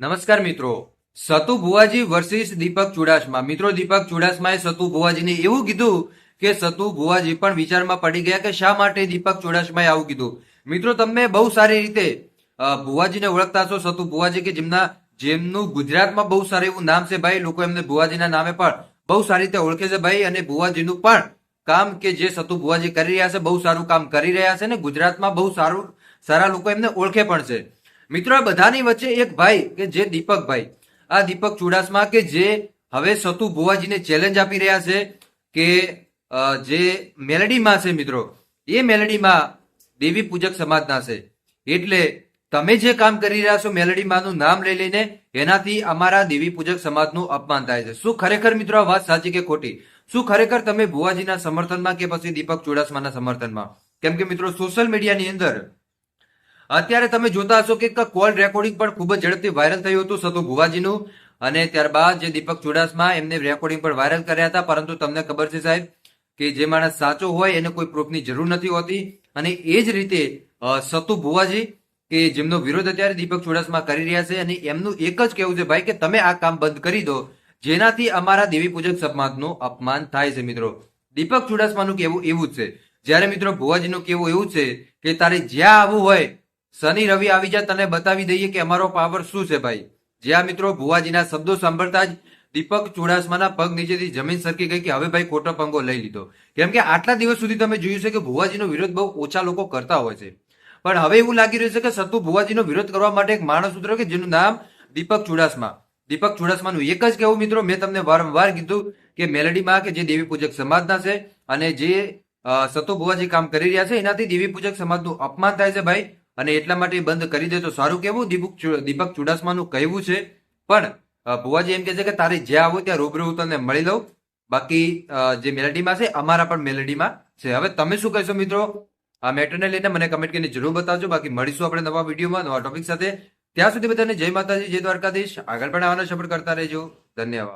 નમસ્કાર મિત્રો. સતુ ભુવાજી વર્સિસ દીપક ચુડાસમા. મિત્રો, દીપક ચુડાસમાએ સતુ ભુવાજીને એવું કીધું કે સતુ ભુવાજી પણ વિચારમાં પડી ગયા કે શા માટે દીપક ચુડાસમાએ આવું કીધું? મિત્રો તમે બહુ સારી રીતે ભુવાજીને ઓળખતા છો સતુ ભુવાજી કે જેમના, જેમનું ગુજરાતમાં બહુ સારું એવું નામ છે ભાઈ, લોકો એમને ભુવાજીના નામે પણ બહુ સારી રીતે ઓળખે છે ભાઈ અને ભુવાજીનું પણ કામ કે જે સતુ ભુવાજી કરી રહ્યા છે, બહુ સારું કામ કરી રહ્યા છે ને ગુજરાતમાં બહુ સારું, સારા લોકો એમને ઓળખે પણ છે. મિત્રો બધાની વચ્ચે એક ભાઈ કે જે દીપકભાઈ આ દીપક ચુડાસમા કે જે હવે સતુ ભુવાજીને ચેલેન્જ આપી રહ્યા છે કે જે મેલડીમાં છે મિત્રો, એ મેલડીમાં દેવી પૂજક સમાજના છે. એટલે તમે જે કામ કરી રહ્યા છો મેલડીમાંનું નામ લઈ લઈને, એનાથી અમારા દેવી પૂજક સમાજનું અપમાન થાય છે. શું ખરેખર મિત્રો વાત સાચી કે ખોટી? શું ખરેખર તમે ભુવાજીના સમર્થનમાં કે પછી દીપક ચુડાસમાના સમર્થનમાં? કેમ કે મિત્રો સોશિયલ મીડિયાની અંદર અત્યારે તમે જોતા હશો કે કોલ રેકોર્ડિંગ પણ ખૂબ જ ઝડપથી વાયરલ થયું હતું સતુ ભુવાજીનું. અને ત્યારબાદ જે દીપક ચુડાસમા એમને રેકોર્ડિંગ પણ વાયરલ કર્યા હતા. પરંતુ તમને ખબર છે સાહેબ કે જે માણસ સાચો હોય એને કોઈ પ્રૂફની જરૂર નથી હોતી. અને એ જ રીતે સતુ ભુવાજી કે જેમનો વિરોધ અત્યારે દીપક ચુડાસમા કરી રહ્યા છે અને એમનું એક જ કહેવું છે, ભાઈ, કે તમે આ કામ બંધ કરી દો. જેનાથી અમારા દેવી પૂજક સમાજનું અપમાન થાય છે, મિત્રો. દીપક ચુડાસમાનું કહેવું એવું જ છે. જ્યારે મિત્રો ભુવાજીનું કહેવું એવું છે કે, તારે જ્યાં આવવું હોય શનિ રવિ આવી જાય તને બતાવી દઈએ કે અમારો પાવર શું છે ભાઈ? જ્યાં મિત્રો ભુવાજીના શબ્દો સાંભળતા જ દીપક ચુડાસમાના પગ નીચેથી જમીન સરકી ગઈ કે હવે ભાઈ ખોટો પંગો લઈ લીધો. કેમ કે આટલા દિવસ સુધી તમે જોયું છે કે ભુવાજીનો વિરોધ બહુ ઓછા લોકો કરતા હોય છે. પણ હવે એવું લાગી રહ્યું છે કે સતુ ભુવાજીનો વિરોધ કરવા માટે એક માણસ ઉતર્યો કે જેનું નામ દીપક ચુડાસમા. દીપક ચુડાસમાનું એક જ કહેવું મિત્રો, મેં તમને વારંવાર કીધું કે મેલડીમાં કે જે દેવી પૂજક સમાજના છે અને જે સતુ ભુવાજી કામ કરી રહ્યા છે, એનાથી દેવી પૂજક સમાજનું અપમાન થાય છે ભાઈ. અને એટલા માટે બંધ કરી દે તો સારું કેવું દીપક દીપક ચુડાસમાનું કહેવું છે. પણ ભુવાજી એમ કહે છે કે તારે જ્યાં આવો ત્યાં રૂબરૂ હું તને મળી લઉં. બાકી જે મેલેડીમાં છે, અમારા પણ મેલેડીમાં છે. હવે તમે શું કહેશો મિત્રો? આ મેટરને લઈને મને કમેન્ટ કરીને જરૂર બતાવજો. બાકી મળીશું આપણે નવા વિડીયોમાં, નવા ટોપિક સાથે. ત્યાં સુધી બધાને જય માતાજી, જય દ્વારકાધીશ. આગળ પણ આવવાનો સપોર્ટ કરતા રહેજો. ધન્યવાદ.